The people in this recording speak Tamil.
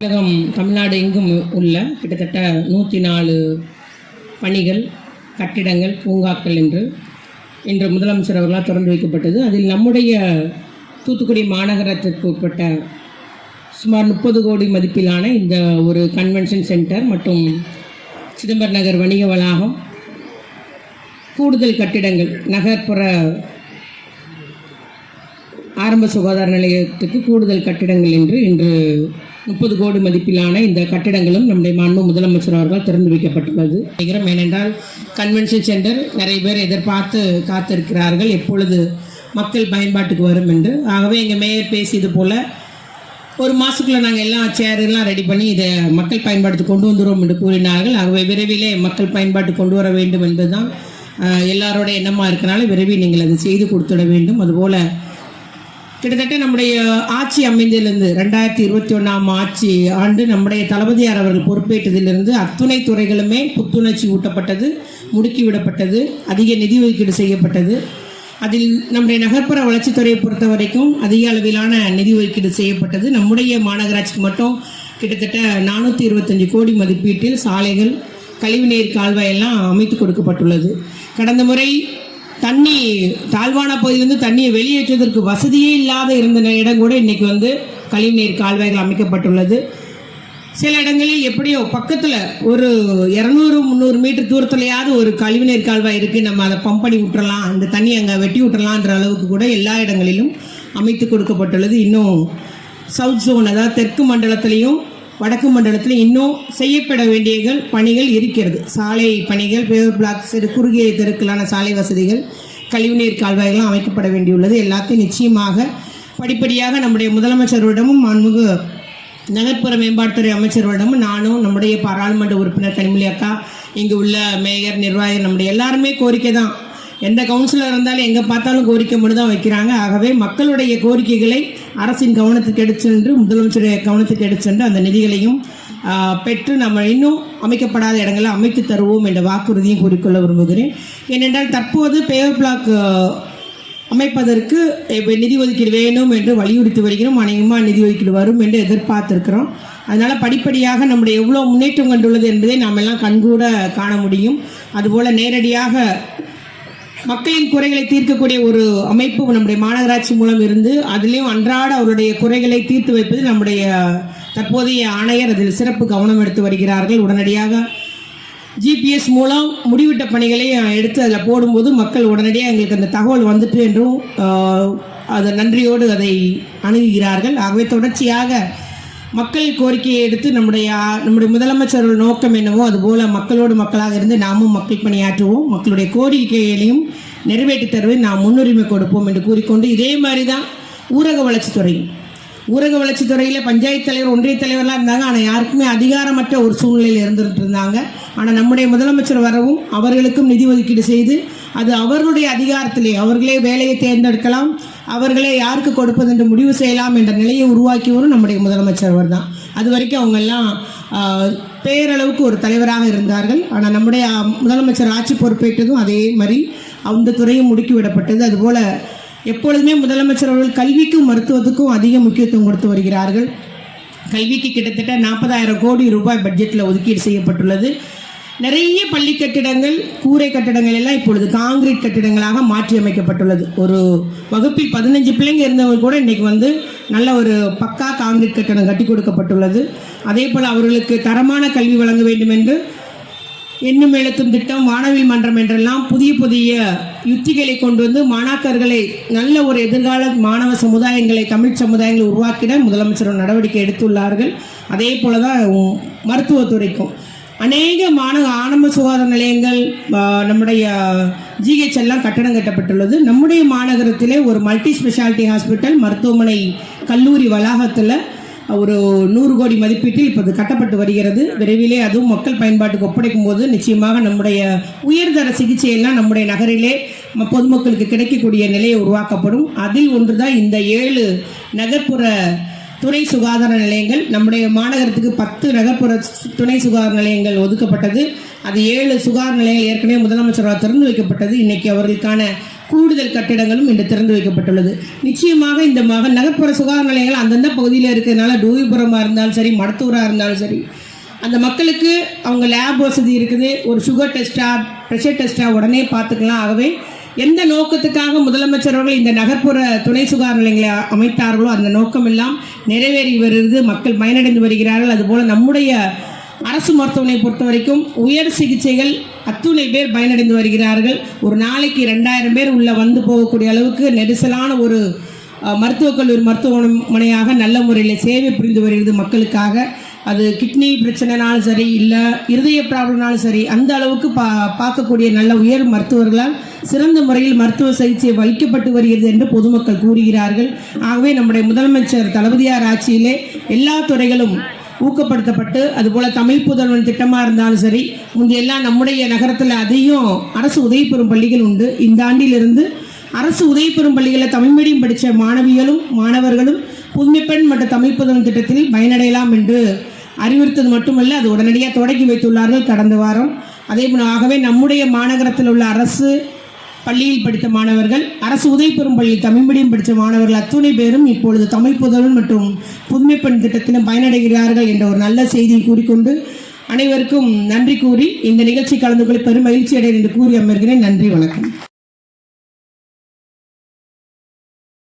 தமிழகம் தமிழ்நாடு எங்கும் உள்ள கிட்டத்தட்ட நூற்றி நாலு பணிகள் கட்டிடங்கள் பூங்காக்கள் என்று இன்று முதலமைச்சர் அவர்களால் திறந்து வைக்கப்பட்டது. அதில் நம்முடைய தூத்துக்குடி மாநகரத்திற்கு உட்பட்ட சுமார் முப்பது கோடி மதிப்பிலான இந்த ஒரு கன்வென்ஷன் சென்டர் மற்றும் சிதம்பரம் நகர் வணிக வளாகம் கூடுதல் கட்டிடங்கள் நகர்ப்புற ஆரம்ப சுகாதார நிலையத்துக்கு கூடுதல் கட்டிடங்கள் என்று இன்று முப்பது கோடி மதிப்பிலான இந்த கட்டிடங்களும் நம்முடைய மாண்பு முதலமைச்சர் அவர்கள் திறந்து வைக்கப்பட்டுள்ளது. ஏனென்றால் கன்வென்ஷன் சென்டர் நிறைய பேர் எதிர்பார்த்து காத்திருக்கிறார்கள். எப்பொழுது மக்கள் பயன்பாட்டுக்கு வரும் என்று. ஆகவே எங்கள் மேயர் பேசியது போல ஒரு மாதத்துக்குள்ளே நாங்கள் எல்லாம் சேர் எல்லாம் ரெடி பண்ணி இதை மக்கள் பயன்பாட்டுக்கு கொண்டு வந்துடுவோம் என்று கூறினார்கள். ஆகவே விரைவிலே மக்கள் பயன்பாட்டு கொண்டு வர வேண்டும் என்பதுதான் எல்லாரோட எண்ணமாக இருக்கனால விரைவில் நீங்கள் அதை செய்து கொடுத்துட வேண்டும். அதுபோல் கிட்டத்தட்ட நம்முடைய ஆட்சி அமைந்ததிலிருந்து ரெண்டாயிரத்தி இருபத்தி ஒன்றாம் ஆட்சி ஆண்டு நம்முடைய தளபதியார் அவர்கள் பொறுப்பேற்றதிலிருந்து அத்துணை துறைகளுமே புத்துணர்ச்சி ஊட்டப்பட்டது முடுக்கி விடப்பட்டது அதிக நிதி ஒதுக்கீடு செய்யப்பட்டது. அதில் நம்முடைய நகர்ப்புற வளர்ச்சித்துறையை பொறுத்த வரைக்கும் அதிக அளவிலான நிதி ஒதுக்கீடு செய்யப்பட்டது. நம்முடைய மாநகராட்சிக்கு மட்டும் கிட்டத்தட்ட நானூற்றி இருபத்தஞ்சி கோடி மதிப்பீட்டில் சாலைகள் கழிவுநீர் கால்வாய் எல்லாம் அமைத்து கொடுக்கப்பட்டுள்ளது. கடந்த முறை தண்ணி தாழ்வான பகுதியிலிருந்து தண்ணியை வெளியேற்றுவதற்கு வசதியே இல்லாத இருந்த இடம் கூட இன்றைக்கி வந்து கழிவுநீர் கால்வாய்கள் அமைக்கப்பட்டுள்ளது. சில இடங்களில் எப்படியோ பக்கத்தில் ஒரு இரநூறு முந்நூறு மீட்டர் தூரத்துலையாவது ஒரு கழிவுநீர் கால்வாய் இருக்குது நம்ம அதை பம்ப் பண்ணி விட்டுறலாம் அந்த தண்ணி அங்கே வெட்டி விட்டுறலான்ற அளவுக்கு கூட எல்லா இடங்களிலும் அமைத்து கொடுக்கப்பட்டுள்ளது. இன்னும் சவுத் ஜோன் அதாவது தெற்கு மண்டலத்திலையும் வடக்கு மண்டலத்தில் இன்னும் செய்யப்பட வேண்டியகள் பணிகள் இருக்கிறது. சாலை பணிகள் பேவர் பிளாக் சிறு குறுகிய தெருக்களான சாலை வசதிகள் கழிவுநீர் கால்வாய்கள் அமைக்கப்பட வேண்டியுள்ளது. எல்லாத்தையும் நிச்சயமாக படிப்படியாக நம்முடைய முதலமைச்சரிடமும் மாண்புமிகு நகர்ப்புற மேம்பாட்டுத்துறை அமைச்சரிடமும் நானும் நம்முடைய பாராளுமன்ற உறுப்பினர் கனிமொழி அக்கா இங்கு உள்ள மேயர் நிர்வாகி நம்முடைய எல்லாருமே கோரிக்கை தான் எந்த கவுன்சிலர் இருந்தாலும் எங்கே பார்த்தாலும் கோரிக்கை மட்டும் தான் வைக்கிறாங்க. ஆகவே மக்களுடைய கோரிக்கைகளை அரசின் கவனத்துக்கு எடுத்து முதலமைச்சருடைய கவனத்துக்கு எடுத்து அந்த நிதிகளையும் பெற்று நம்ம இன்னும் அமைக்கப்படாத இடங்களை அமைத்து தருவோம் என்ற வாக்குறுதியும் கூறிக்கொள்ள விரும்புகிறேன். ஏனென்றால் தற்போது பேவர் பிளாக் அமைப்பதற்கு நிதி ஒதுக்கீடு வேணும் என்று வலியுறுத்தி வருகிறோம். அநேகமாக நிதி ஒதுக்கீடு வரும் என்று எதிர்பார்த்திருக்கிறோம். அதனால் படிப்படியாக நம்முடைய எவ்வளோ முன்னேற்றம் கண்டுள்ளது என்பதை நாம் எல்லாம் கண்கூட காண முடியும். அதுபோல் நேரடியாக மக்களின் குறைகளை தீர்க்கக்கூடிய ஒரு அமைப்பு நம்முடைய மாநகராட்சி மூலம் இருந்து அதுலேயும் அன்றாட அவருடைய குறைகளை தீர்த்து வைப்பது நம்முடைய தற்போதைய ஆணையர் அதில் சிறப்பு கவனம் எடுத்து வருகிறார்கள். உடனடியாக ஜிபிஎஸ் மூலம் முடிவிட்ட பணிகளை எடுத்து அதில் போடும்போது மக்கள் உடனடியாக எங்களுக்கு அந்த தகவல் வந்துட்டு என்றும் அதை நன்றியோடு அதை அணுகுகிறார்கள். ஆகவே தொடர்ச்சியாக மக்கள் கோரிக்கையை எடுத்து நம்முடைய நம்முடைய முதலமைச்சரோட நோக்கம் என்னவோ அதுபோல மக்களோடு மக்களாக இருந்து நாமும் மக்கள் பணியாற்றுவோம். மக்களுடைய கோரிக்கைகளையும் நிறைவேற்றி தருவதை நாம் முன்னுரிமை கொடுப்போம் என்று கூறிக்கொண்டு இதே மாதிரி தான் ஊரக வளர்ச்சித்துறை ஊரக வளர்ச்சித்துறையில் பஞ்சாயத்து தலைவர் ஒன்றிய தலைவர்லாம் இருந்தாங்க. ஆனால் யாருக்குமே அதிகாரமற்ற ஒரு சூழ்நிலையில் இருந்துகிட்டு இருந்தாங்க. ஆனால் நம்முடைய முதலமைச்சர் வரவும் அவர்களுக்கும் நிதி ஒதுக்கீடு செய்து அது அவர்களுடைய அதிகாரத்திலே அவர்களே வேலையை தேர்ந்தெடுக்கலாம். அவர்களே யாருக்கு கொடுப்பது என்று முடிவு செய்யலாம் என்ற நிலையை உருவாக்கியவரும் நம்முடைய முதலமைச்சர் அவர் தான் அது வரைக்கும் அவங்கெல்லாம் பேரளவுக்கு ஒரு தலைவராக இருந்தார்கள். ஆனால் நம்முடைய முதலமைச்சர் ஆட்சி பொறுப்பேற்றதும் அதே மாதிரி அந்த துறையும் முடுக்கி விடப்பட்டது. அதுபோல் எப்பொழுதுமே முதலமைச்சர் அவர்கள் கல்விக்கும் மருத்துவத்துக்கும் அதிக முக்கியத்துவம் கொடுத்து வருகிறார்கள். கல்விக்கு கிட்டத்தட்ட நாற்பதாயிரம் கோடி ரூபாய் பட்ஜெட்டில் ஒதுக்கீடு செய்யப்பட்டுள்ளது. நிறைய பள்ளி கட்டிடங்கள் கூரை கட்டிடங்கள் எல்லாம் இப்பொழுது காங்கிரீட் கட்டிடங்களாக மாற்றி அமைக்கப்பட்டுள்ளது ஒரு வகுப்பில் பதினஞ்சு பிள்ளைங்க இருந்தவங்க கூட இன்னைக்கு வந்து நல்ல ஒரு பக்கா காங்கிரீட் கட்டிடம் கட்டி கொடுக்கப்பட்டுள்ளது. அதே போல் அவர்களுக்கு தரமான கல்வி வழங்க வேண்டும் என்று எண்ணும் எழுத்தும் திட்டம் வானவில் மன்றம் என்றெல்லாம் புதிய புதிய யுத்திகளை கொண்டு வந்து மாணாக்கர்களை நல்ல ஒரு எதிர்கால மாணவ சமுதாயங்களை தமிழ் சமுதாயங்களை உருவாக்கிட முதலமைச்சர் நடவடிக்கை எடுத்துள்ளார்கள். அதே போல தான் மருத்துவத்துறைக்கும். அநேக மாணவ ஆரம்ப சுகாதார நிலையங்கள் நம்முடைய ஜிஹெச் எல்லாம் கட்டடம் கட்டப்பட்டுள்ளது. நம்முடைய மாநகரத்திலே ஒரு மல்டி ஸ்பெஷாலிட்டி ஹாஸ்பிட்டல் மருத்துவமனை கல்லூரி வளாகத்தில் ஒரு நூறு கோடி மதிப்பீட்டில் இப்போது கட்டப்பட்டு வருகிறது. விரைவிலே அதுவும் மக்கள் பயன்பாட்டுக்கு ஒப்படைக்கும் போது நிச்சயமாக நம்முடைய உயர்தர சிகிச்சையெல்லாம் நம்முடைய நகரிலே பொதுமக்களுக்கு கிடைக்கக்கூடிய நிலையை உருவாக்கப்படும். அதில் ஒன்று தான் இந்த ஏழு நகர்ப்புற துணை சுகாதார நிலையங்கள் நம்முடைய மாநகரத்துக்கு பத்து நகர்ப்புற துணை சுகாதார நிலையங்கள் ஒதுக்கப்பட்டது. அது ஏழு சுகாதார நிலையங்கள் ஏற்கனவே முதலமைச்சரால் திறந்து வைக்கப்பட்டது. இன்னைக்கு அவர்களுக்கான கூடுதல் கட்டிடங்களும் இன்று திறந்து வைக்கப்பட்டுள்ளது. நிச்சயமாக இந்த மக நகர்ப்புற சுகாதார நிலையங்கள் அந்தந்த பகுதியில் இருக்கிறதுனால டூவிபுரமாக இருந்தாலும் சரி மருத்துவராக இருந்தாலும் சரி அந்த மக்களுக்கு அவங்க லேப் வசதி இருக்குது. ஒரு சுகர் டெஸ்ட்டாக ப்ரெஷர் டெஸ்ட்டாக உடனே பார்த்துக்கலாம். ஆகவே எந்த நோக்கத்துக்காக முதலமைச்சர் அவர்கள் இந்த நகர்ப்புற துணை சுகாதார நிலையங்களை அமைத்தார்களோ அந்த நோக்கம் எல்லாம் நிறைவேறி வருகிறது மக்கள் பயனடைந்து வருகிறார்கள். அதுபோல் நம்முடைய அரசு மருத்துவமனை பொறுத்த வரைக்கும் உயர் சிகிச்சைகள் அத்துணை பேர் பயனடைந்து வருகிறார்கள். ஒரு நாளைக்கு ரெண்டாயிரம் பேர் உள்ள வந்து போகக்கூடிய அளவுக்கு நெரிசலான ஒரு மருத்துவக் கல்லூரி மருத்துவமனையாக நல்ல முறையில் சேவை புரிந்து வருகிறது மக்களுக்காக. அது கிட்னி பிரச்சனைனாலும் சரி இல்லை இருதய ப்ராப்ளம்னாலும் சரி அந்த அளவுக்கு பா பார்க்கக்கூடிய நல்ல உயர் மருத்துவர்களால் சிறந்த முறையில் மருத்துவ சிகிச்சை வலிக்கப்பட்டு வருகிறது என்று பொதுமக்கள் கூறுகிறார்கள். ஆகவே நம்முடைய முதலமைச்சர் தளபதியார் ஆட்சியிலே எல்லா துறைகளும் ஊக்கப்படுத்தப்பட்டு அதுபோல் தமிழ் புதல்வன் திட்டமாக இருந்தாலும் சரி முந்தையெல்லாம் நம்முடைய நகரத்தில் அதையும் அரசு உதவி பெறும் பள்ளிகள் உண்டு. இந்த ஆண்டிலிருந்து அரசு உதவி பெறும் பள்ளிகளில் தமிழ் மீடியம் படித்த மாணவிகளும் மாணவர்களும் புதுமை பெண் மற்றும் தமிழ் புதன் திட்டத்தில் பயனடையலாம் என்று அறிவுறுத்தது மட்டுமல்ல அது உடனடியாக தொடங்கி வைத்துள்ளார்கள் கடந்த வாரம். அதே போல ஆகவே நம்முடைய மாநகரத்தில் உள்ள அரசு பள்ளியில் படித்த மாணவர்கள் அரசு உதவி பெறும் பள்ளியில் தமிழ் மீடியம் படித்த மாணவர்கள் அத்துணை பேரும் இப்பொழுது தமிழ் புதல்வன் மற்றும் புதுமை பெண் திட்டத்திலும் பயனடைகிறார்கள் என்ற ஒரு நல்ல செய்தியை கூறிக்கொண்டு அனைவருக்கும் நன்றி கூறி இந்த நிகழ்ச்சி கலந்து கொள்ள பெரும் மகிழ்ச்சி அடைகிறேன் என்று கூறி அமர்கிறேன். நன்றி வணக்கம்.